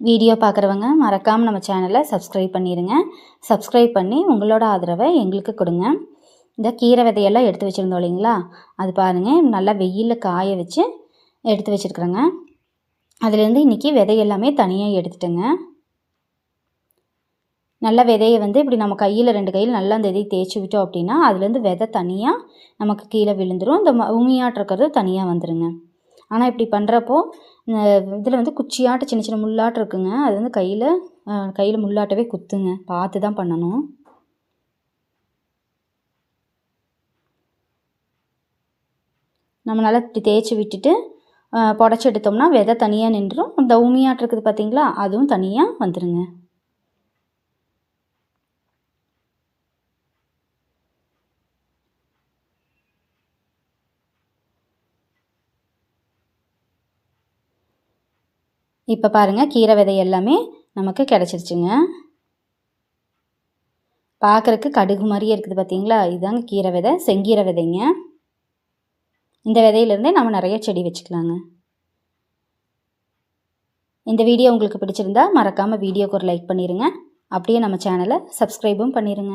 Video பார்க்குறவங்க மறக்காமல் நம்ம சேனலை சப்ஸ்கிரைப் பண்ணிடுங்க சப்ஸ்கிரைப் பண்ணி உங்களோட ஆதரவை எங்களுக்கு கொடுங்க. இந்த கீரை விதையெல்லாம் எடுத்து வச்சுருந்தோம் இல்லைங்களா? அது பாருங்கள் நல்லா வெயிலில் காய வச்சு எடுத்து வச்சுருக்குறேங்க. அதுலேருந்து இன்றைக்கி விதை எல்லாமே தனியாக எடுத்துட்டேங்க. நல்ல விதையை வந்து இப்படி நம்ம கையில் ரெண்டு கையில் நல்லா அந்த இதை தேய்ச்சி விட்டோம் அப்படின்னா அதுலேருந்து விதை தனியாக நமக்கு கீழே விழுந்துடும் இந்த உமியாட்டிருக்கிறது தனியாக வந்துடுங்க ஆனால் இப்படி பண்ணுறப்போ இதில் வந்து குச்சியாட்ட சின்ன சின்ன முள்ளாட்டம் இருக்குங்க. அது வந்து கையில் கையில் முள்ளாட்டவே குத்துங்க. பார்த்து தான் பண்ணணும். நம்ம நல்லா இப்படி தேய்ச்சி விட்டுட்டு புடச்சி எடுத்தோம்னா விதை தனியாக நின்றுடும் இந்த உமியாட்டு இருக்குது பார்த்தீங்களா அதுவும் தனியாக வந்துடுங்க இப்போ பாருங்கள் கீரை விதை எல்லாமே நமக்கு கிடச்சிருச்சுங்க. பார்க்குறக்கு கடுகு மாதிரியே இருக்குது பார்த்தீங்களா இதுதாங்க கீரை விதை செங்கீரை விதைங்க. இந்த விதையிலேருந்தே நம்ம நிறைய செடி வச்சுக்கலாங்க. இந்த வீடியோ உங்களுக்கு பிடிச்சிருந்தா மறக்காமல் வீடியோக்கு ஒரு லைக் பண்ணிடுங்க அப்படியே நம்ம சேனலை சப்ஸ்கிரைபும் பண்ணிடுங்க